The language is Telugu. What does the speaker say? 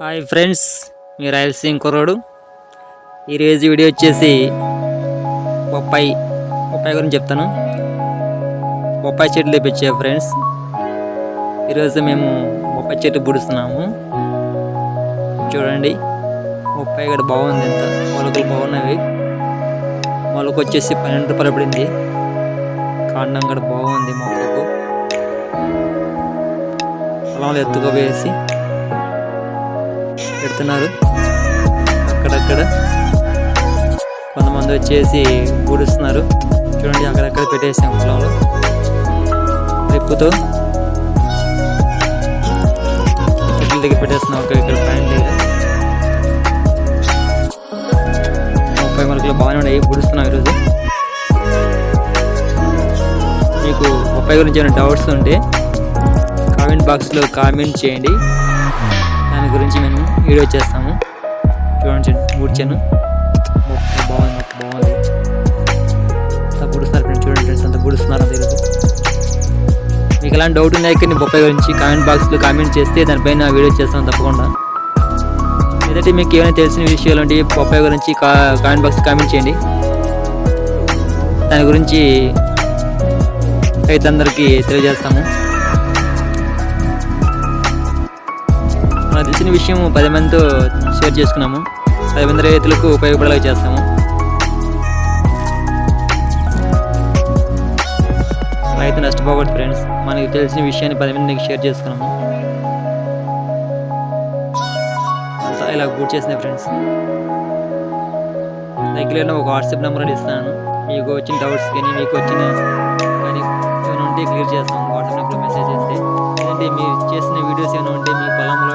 హాయ్ ఫ్రెండ్స్ మీ రాయలసీమ కుర్రోడు. ఈరోజు వీడియో వచ్చేసి బొప్పాయి బొప్పాయి గురించి చెప్తాను. బొప్పాయి చెట్లు తెప్పించా ఫ్రెండ్స్. ఈరోజు మేము బొప్పాయి చెట్టు పుడుస్తున్నాము. చూడండి బొప్పాయి కూడా బాగుంది ఎంత మొలకలు బాగున్నవి. మొలక వచ్చేసి పన్నెండు రూపాయలు పడింది. కాండం కూడా బాగుంది మొక్కకు. పొలంలో ఎత్తుకోవేసి పెడుతున్నారు. అక్కడక్కడ కొంతమంది వచ్చేసి గుడుస్తున్నారు చూడండి అక్కడక్కడ పెట్టేసాం పొలంలో రిప్పుతో చెట్ల దగ్గర పెట్టేస్తున్నాం. అక్కడ ఇక్కడ పైన దగ్గర ముప్పై మొలకలు బాగానే ఉన్నాయి. గుడుస్తున్నాం ఈరోజు. మీకు ముప్పై గురించి ఏమైనా డౌట్స్ ఉంటే కామెంట్ బాక్స్లో కామెంట్ చేయండి. దాని గురించి మేము వీడియో చేస్తాము. చూడండి కూర్చాను మొక్క బాగుంది మొక్క బాగుంది. అంతా పుడుస్తున్నారు ఫ్రెండ్స్ చూడండి ఫ్రెండ్స్ అంతా పుడుస్తున్నారు అంత మీకు ఎలాంటి డౌట్ ఉన్నాయి కానీ బొప్పాయి గురించి కామెంట్ బాక్స్లో కామెంట్ చేస్తే దానిపైన వీడియో చేస్తాం తప్పకుండా. లేదంటే మీకు ఏమైనా తెలిసిన విషయాలు అంటే బొప్పాయి గురించి కా కామెంట్ బాక్స్ కామెంట్ చేయండి. దాని గురించి రైతులందరికీ తెలియజేస్తాము. మనకు తెలిసిన విషయం పది మందితో షేర్ చేసుకున్నాము. పది మంది రైతులకు ఉపయోగపడేలా చేస్తాము. రైతు నష్టపోకూడదు ఫ్రెండ్స్ మనకు తెలిసిన విషయాన్ని పది మందికి షేర్ చేసుకున్నాము. అంతా ఇలా పూర్తి చేసింది ఫ్రెండ్స్ దగ్గరలో ఒక వాట్సాప్ నెంబర్ అని ఇస్తాను. మీకు వచ్చిన డౌట్స్ కానీ మీకు వచ్చిన కానీ ఏమైనా ఉంటే క్లియర్ చేస్తాం వాట్సాప్ నెంబర్లో మెసేజ్ చేస్తే. లేదంటే మీరు చేసిన వీడియోస్ ఏమైనా ఉంటే మీ పొలంలో